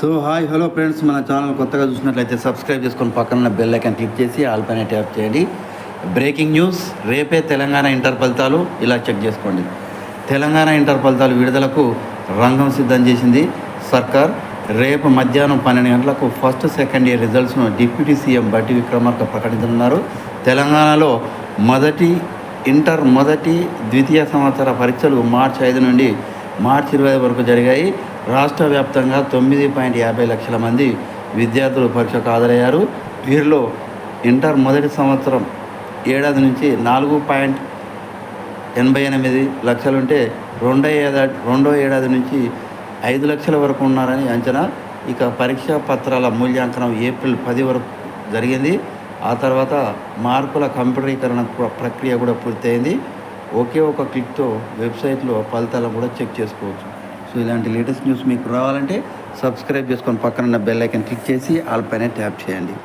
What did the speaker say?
So hi hello friends మన channel కొత్తగా చూసినట్లయితే సబ్స్క్రైబ్ చేసుకొని పక్కన బెల్ ఐకాన్ క్లిక్ చేసి ఆల్ పైన ట్యాప్ చేయండి. బ్రేకింగ్ న్యూస్ రేపే తెలంగాణ ఇంటర్ ఫలితాలు ఇలా చెక్ చేసుకోండి. తెలంగాణ ఇంటర్ ఫలితాలు విడుదలకు రంగం సిద్ధం చేసింది సర్కార్. రేపు మధ్యాహ్నం పన్నెండు గంటలకు ఫస్ట్ సెకండ్ ఇయర్ రిజల్ట్స్ను డిప్యూటీ సీఎం బట్టి విక్రమార్క ప్రకటించనున్నారు. తెలంగాణలో మొదటి ఇంటర్ మొదటి ద్వితీయ సంవత్సర పరీక్షలు మార్చి ఐదు నుండి మార్చి ఇరవై వరకు జరిగాయి. రాష్ట్ర వ్యాప్తంగా తొమ్మిది పాయింట్ యాభై లక్షల మంది విద్యార్థులు పరీక్షకు హాజరయ్యారు. వీరిలో ఇంటర్ మొదటి సంవత్సరం ఏడాది నుంచి నాలుగు పాయింట్ ఎనభై ఎనిమిది లక్షలుంటే రెండో ఏడాది రెండో ఏడాది నుంచి ఐదు లక్షల వరకు ఉన్నారని అంచనా. ఇక పరీక్షా పత్రాల మూల్యాంకనం ఏప్రిల్ పది వరకు జరిగింది. ఆ తర్వాత మార్కుల కంప్యూటరీకరణ ప్రక్రియ కూడా పూర్తయింది. ఒకే ఒక క్లిక్తో వెబ్సైట్లో ఫలితాలను కూడా చెక్ చేసుకోవచ్చు. సో ఇలాంటి లేటెస్ట్ న్యూస్ మీకు రావాలంటే సబ్స్క్రైబ్ చేసుకొని పక్కన బెల్ ఐకన్ క్లిక్ చేసి ఆల్ పైన ట్యాప్ చేయండి.